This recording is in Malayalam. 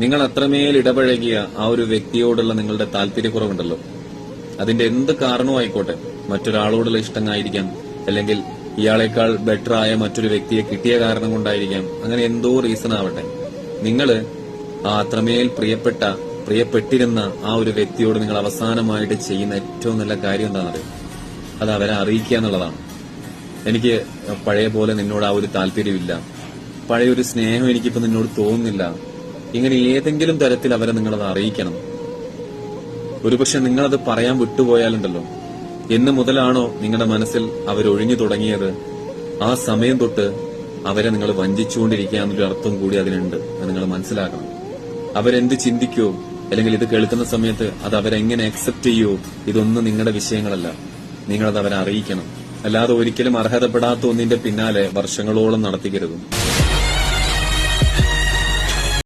നിങ്ങൾ അത്രമേൽ ഇടപഴകിയ ആ ഒരു വ്യക്തിയോടുള്ള നിങ്ങളുടെ താല്പര്യക്കുറവുണ്ടല്ലോ. അതിന്റെ എന്ത് കാരണവും ആയിക്കോട്ടെ. മറ്റൊരാളോടുള്ള ഇഷ്ടമായിരിക്കാം. അല്ലെങ്കിൽ ഇയാളെക്കാൾ ബെറ്റർ ആയ മറ്റൊരു വ്യക്തിയെ കിട്ടിയ കാരണം കൊണ്ടായിരിക്കാം. അങ്ങനെ എന്തോ റീസൺ ആവട്ടെ. നിങ്ങൾ ആ അത്രമേൽ പ്രിയപ്പെട്ട പ്രിയപ്പെട്ടിരുന്ന ആ ഒരു വ്യക്തിയോട് നിങ്ങൾ അവസാനമായിട്ട് ചെയ്യുന്ന ഏറ്റവും നല്ല കാര്യം എന്താണെന്നറിയോ? അത് അവരെ അറിയിക്കുക എന്നുള്ളതാണ്. എനിക്ക് പഴയ പോലെ നിന്നോട് ആ ഒരു താല്പര്യമില്ല. പഴയ ഒരു സ്നേഹം എനിക്കിപ്പോ നിന്നോട് തോന്നുന്നില്ല. ഇങ്ങനെ ഏതെങ്കിലും തരത്തിൽ അവരെ നിങ്ങളത് അറിയിക്കണം. ഒരുപക്ഷെ നിങ്ങളത് പറയാൻ വിട്ടുപോയാലുണ്ടല്ലോ. എന്ന് മുതലാണോ നിങ്ങളുടെ മനസ്സിൽ അവരൊഴിഞ്ഞു തുടങ്ങിയത്? ആ സമയം തൊട്ട് അവരെ നിങ്ങൾ വഞ്ചിച്ചുകൊണ്ടിരിക്കുക എന്നൊരു അർത്ഥം കൂടി അതിനുണ്ട്. അത് നിങ്ങൾ മനസ്സിലാക്കണം. അവരെന്ത് ചിന്തിക്കോ അല്ലെങ്കിൽ ഇത് കേൾക്കുന്ന സമയത്ത് അത് അവരെങ്ങനെ അക്സെപ്റ്റ് ചെയ്യോ ഇതൊന്നും നിങ്ങളുടെ വിഷയങ്ങളല്ല. നിങ്ങളത് അവരെ അറിയിക്കണം. അല്ലാതെ ഒരിക്കലും അർഹതപ്പെടാത്ത ഒന്നിന്റെ പിന്നാലെ വർഷങ്ങളോളം നടത്തിക്കരുതും.